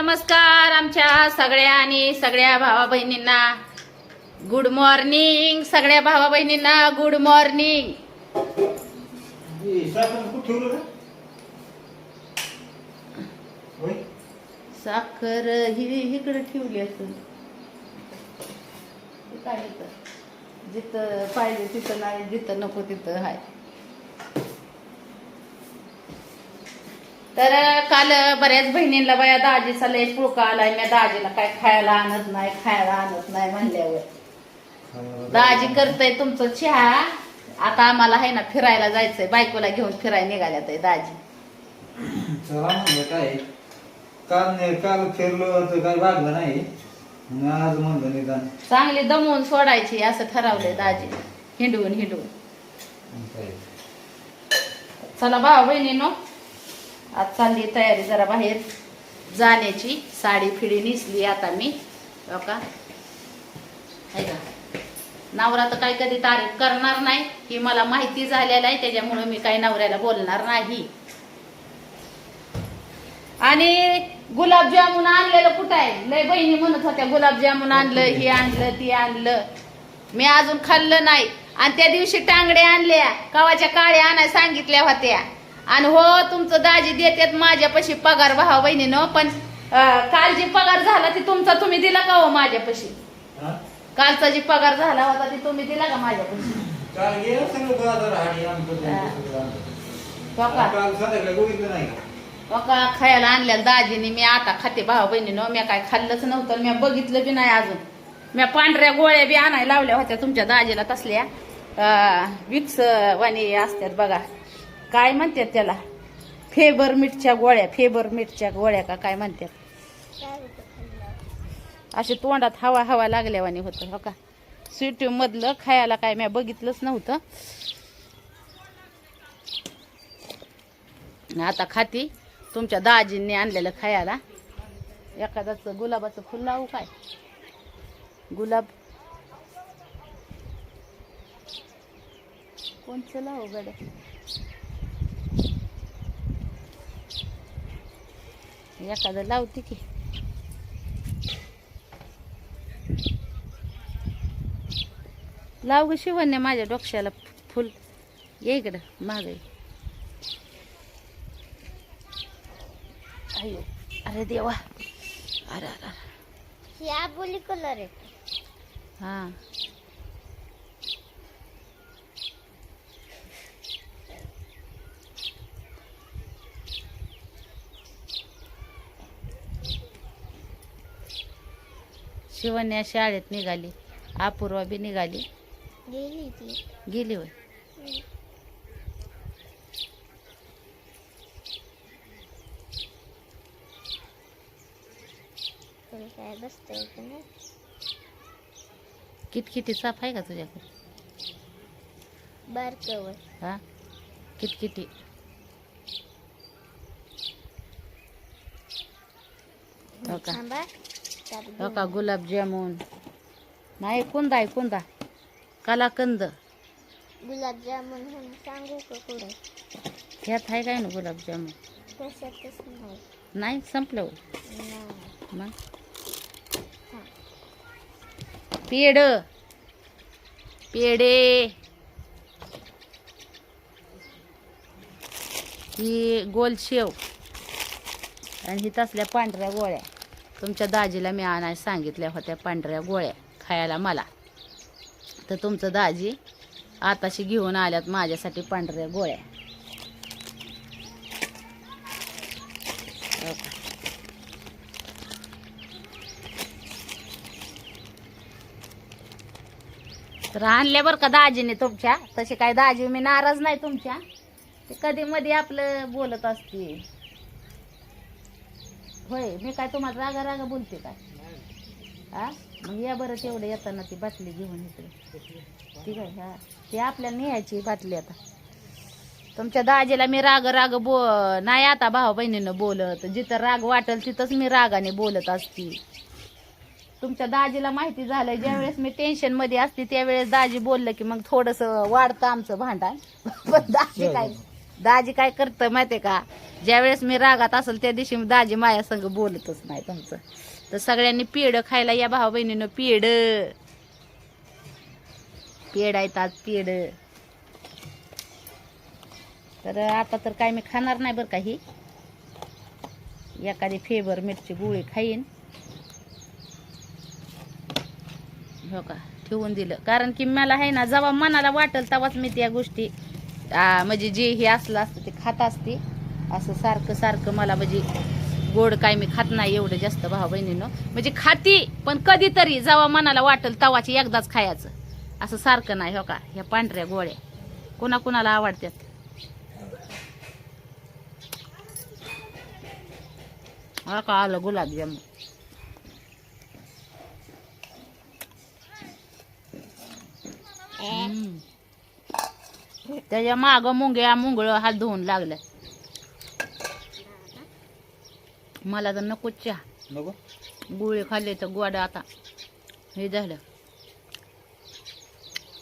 नमस्कार आमच्या सगळ्या आणि सगळ्या भावा बहिणींना. गुड मॉर्निंग सगळ्या भावा बहिणींना. गुड मॉर्निंग साखर ही इकडे ठेवली असेल. हे काय? जिथं पाहिजे तिथं नाही जिथं नको तिथं हाय. तर काल बऱ्याच बहिणींना बाया दाजीचा लय पुळका आलाय मी दाजीला काय खायला आणत नाही खायला आणत नाही म्हणल्यावर. दाजी करतय तुमचं चहा आता आम्हाला आहे ना फिरायला जायचंय बायकोला घेऊन फिरायला निघाल्यात दाजी चला म्हणलं काय काल फिरलो तर काय भागलं नाही. मग आज म्हणलं निदान. चांगली दमवून सोडायची असं ठरवलंय दाजी हिंडवून हिंडवून चला भाऊ बहिणीनो. आज चालली तयारी जरा बाहेर. जाण्याची साडी फिडी नेसली आता मी. हो का? नवरा तर काही कधी तारीफ करणार नाही ही मला माहिती झालेलं आहे त्याच्यामुळे मी काही नवऱ्याला बोलणार नाही. आणि गुलाबजामुन आणलेलं कुठं आहे? लय बहिणी म्हणत होत्या गुलाबजामुन आणलं हे आणलं ते आणलं. मी अजून खाल्लं नाही. आणि त्या दिवशी टांगड्या आणल्या कवाच्या काळ्या आणाय सांगितल्या होत्या. आणि हो तुमचं दाजी देतात माझ्यापाशी पगार भावा बहिणीनं पण काल जी पगार झाला ती तुमचा तुम्ही दिला का हो माझ्यापाशी? कालचा जी पगार झाला होता ती तुम्ही दिला का माझ्यापाशी? आमचं हा. हो खायला आणलेलं दाजीने मी आता खाते भावा बहिणीनं. मी काय खाल्लंच नव्हतं मी बघितलं बी नाही अजून. मी पांढऱ्या गोळ्या बी आणायला लावल्या होत्या तुमच्या दाजीला तसल्या. विक्स वाणी असतात बघा. काय म्हणतात त्याला? फेबर मीठच्या गोळ्या फेबर मीठच्या गोळ्या का काय म्हणतात? असे तोंडात हवा हवा लागल्यावानी होतं हो का? स्वीट मधलं खायला काय मी बघितलंच नव्हतं. आता खाती तुमच्या दाजींनी आणलेलं खायला. एखादाच गुलाबाचं फुल लावू काय? गुलाब. कोणचं लावू गड्या? एखादं लावते की. लाव ग शिवण्या माझ्या डोक्याला फुल. ये इकडं माग अयो अरे देवा. अरे अरे. ही. शिवण्या शाळेत निघाली. अपूर्वा बी निघाली. गेली ती. गेली होय. काय नाही? किटकिटी साफ आहे का तुझ्याकडे? बारकवर हा? किटकिटी. हो का? थांबा. हो का गुलाबजामुन नाही कोणता आहे कोणता कलाकंद. गुलाबजामुन म्हणून सांगू का ह्यात आहे काय ना गुलाबजामुन कशातच नाही. नाही संपलं. नाही. मग? पेड पेडे ही गोल शेव. आणि ही तसल्या पांढऱ्या गोळ्या. तुमच्या दाजीला मी आणायला सांगितल्या होत्या पांढऱ्या गोळ्या खायला मला. तर तुमचं दाजी आताशी घेऊन आल्यात माझ्यासाठी पांढऱ्या गोळ्या. हो तर आणल्या बरं का दाजीने तुमच्या? तसे काय दाजी मी नाराज नाही तुमच्या? ते कधी मध्ये आपलं बोलत असते होय मी काय तुम्हाला रागा रागा बोलते काय हा? मग या बरं तेवढं येताना ती बाटली घेऊन इकडे. ठीक आहे हा. ती आपल्याला न्यायची बाटली आता. तुमच्या दाजीला मी राग राग बो नाही आता भाऊ बहिणीनं बोलत. जिथं राग वाटेल तिथंच मी रागाने बोलत असते. तुमच्या दाजीला माहिती झालं ज्यावेळेस मी टेन्शनमध्ये असते त्यावेळेस दाजी बोललं की मग थोडस वाढतं आमचं भांडण. पण दाजी काय? दाजी काय करतं माहितीये का? ज्यावेळेस मी रागात असेल त्या दिवशी दाजी माया संग बोलतच नाही तुमचं. तर सगळ्यांनी पेढं खायला या भाऊ बहिणीनं पेड पेड आहेत आज पेड तर आता तर काय मी खाणार नाही बरं का ही. एखादी फेबर मिरची गोळी खाईन. हो का? ठेवून दिलं. कारण की मला आहे ना जेव्हा मनाला वाटेल तेव्हाच मी त्या गोष्टी म्हणजे जे हे असलं असतं ते खात असते. असं सारखं सारखं मला म्हणजे गोड काय मी खात नाही एवढं जास्त भाऊ बहिणीनं. म्हणजे खाती पण कधीतरी जेव्हा मनाला वाटेल तवाची एकदाच खायचं. असं सारखं नाही हो का ह्या पांढऱ्या गोळ्या. कोणा कोणाला आवडतात हा का आलं गुलाबजाम हम्म. त्याच्या माग मुंग्या मुंगळ हात धुवून लागलं मला तर नको चहा. नको? गोळी खाल्ले तर गोड आता. हे झालं.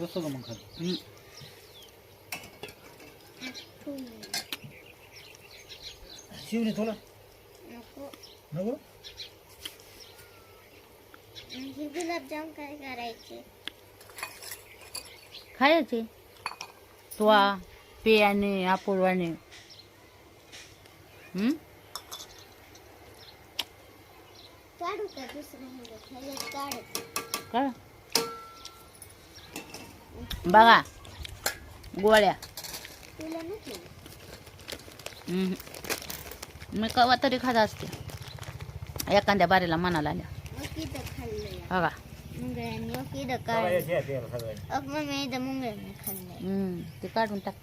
मग. शिवने थोडा नको. नको? गुलाबजाम काय करायचे? खायचे? तुवा पेयाने अपूर्वाने हम्म काढू का दुसरं मुलं खाली काढत कळ बघा गोळ्या तुला नको हम्म. मी कवा तरी खात असते एखाद्या बारीला मनाला आल्या मग इथं खाल्लं बघा मुंगळ्यांनी मग इथं काढ अग मग इथं मुंगळ्यांनी खाल्लंय. हम्म, ते काढून टाक.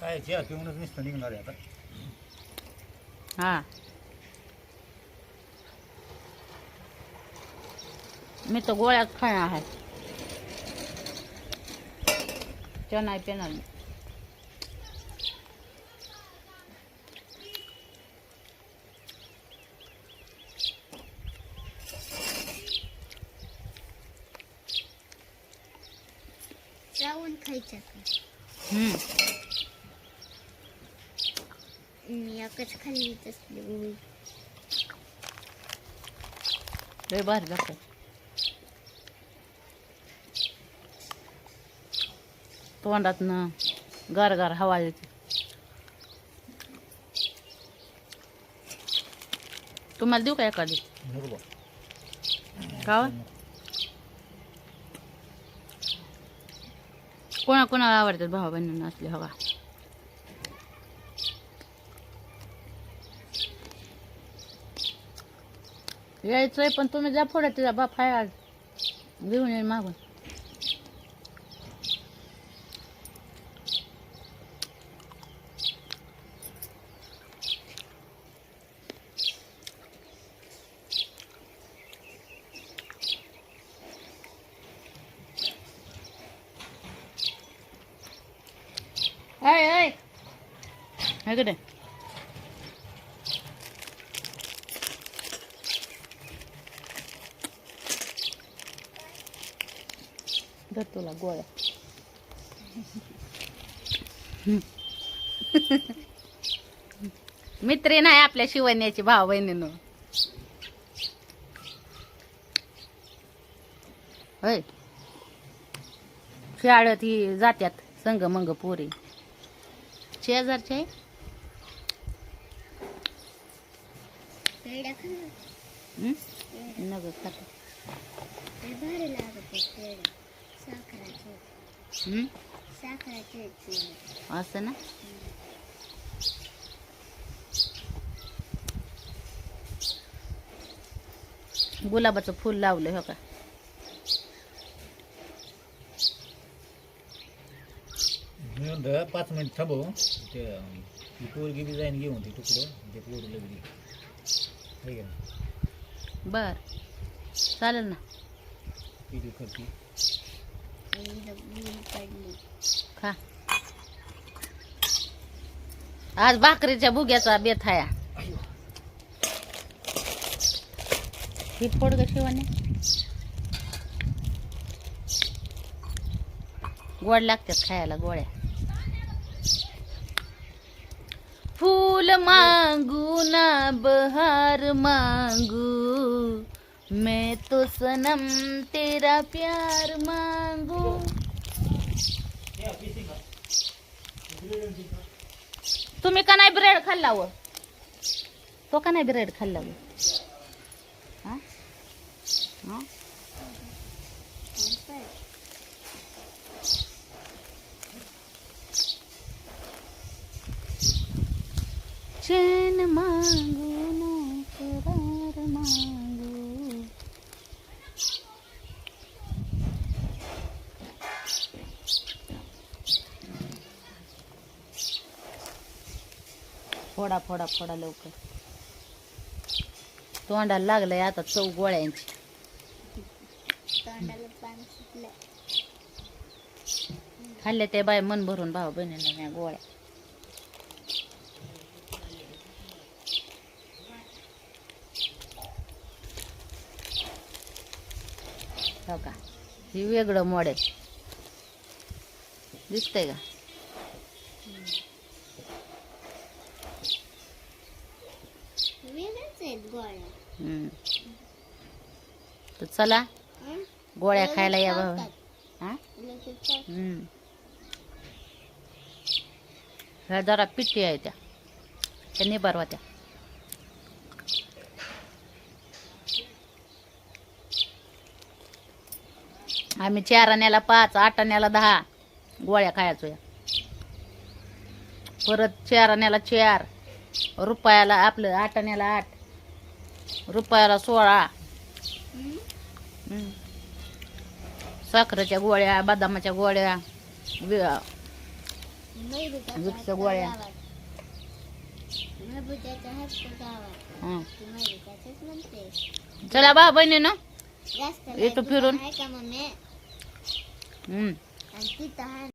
काय चहा पिऊनच नुसतं निघणार आहे आता. हा. मी तर गोळ्यात खाणार आहे. त्या नाही पेणार मी. खायच्या का. मी एकच खाल्ली तसली गोळी. लय भारी लागतं. तोंडातनं गार गार हवा येते. तुम्हाला देऊ का एखादी. का? कोणा कोणाला आवडतात भाऊ बहिणींना असले हवा? यायचंय पण तुम्ही जा फोडा तिचा बाप आहे आज. घेऊन येईल मागून. Hãy cái này. Rất tôi là मित्री नाही आपल्या शिवण्याची भाव बहिणीनं. होय. शाळेत ही जात्यात संग मंग पोरी. शेजारचे आहे पेढा खा ना. हं? नग खात भारी लागत साखराचे साखराचे असं ना गुलाबाचं फुल लावलं हो का पाच मिनिट थांबव ते पोरगी बी जाईन घेऊन ते तुकडं ते पोरलं बी हे घे ना. बर. चालेल ना. खा. आज भाकरीच्या बुग्याचा बेत हाया. ही फोड ग शिवाने. गोड लागतात खायला गोळ्या. फूल मांगू ना बहार मांगू। मैं तो सनम तेरा प्यार मांगू। तुम्ही का नाही ब्रेड खाल्ला व? तो का नाही ब्रेड खाल्ला व? हा? हा? चैन मांगू ना करार मांगू फोडा फोडा फोडा लवकर तोंडाला लागलंय आता चौ गोळ्यांची तोंडाला पाणी सुटलंय खाल्ले ते बाय मन भरून भाऊ बहिणीला गोळ्या हो का ही वेगळं मॉडेल दिसतंय का. तर चला? गोळ्या खायला या. हा. हम्म. ह्या जरा पिट्टी आहे त्या त्या निबार होत्या आम्ही चार आण्याला पाच आठ आण्याला दहा. गोळ्या खायचो या परत चार आण्याला चार. रुपयाला आपलं आठ आण्याला आठ. रुपयाला सोळा. साखरेच्या गोळ्या बदामाच्या गोळ्या वि- मैद्याच्या विक्स हातच्या गोळ्या. चला बा बहिणी ना येतो फिरून. आहे